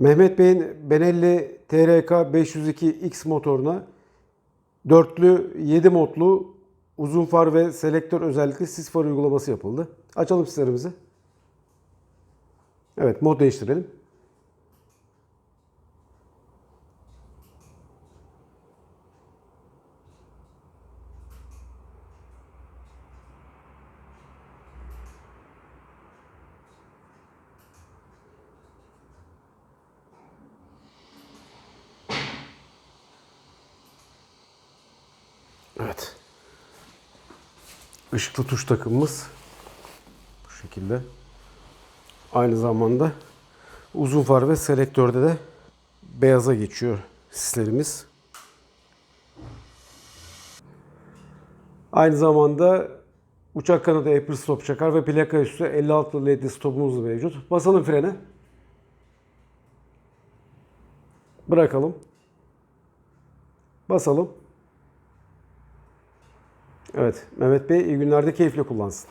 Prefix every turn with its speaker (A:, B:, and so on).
A: Mehmet Bey'in Benelli TRK 502X motoruna dörtlü 7 modlu uzun far ve selektör özellikli sis far uygulaması yapıldı. Açalım sislerimizi. Evet mod değiştirelim. Evet. Işıklı tuş takımımız bu şekilde. Aynı zamanda uzun far ve selektörde de beyaza geçiyor sislerimiz. Aynı zamanda uçak kanadı April stop çakar ve plaka üstü 56 led stopumuz mevcut. Basalım frene. Bırakalım. Basalım. Evet, Mehmet Bey iyi günlerde keyifle kullansın.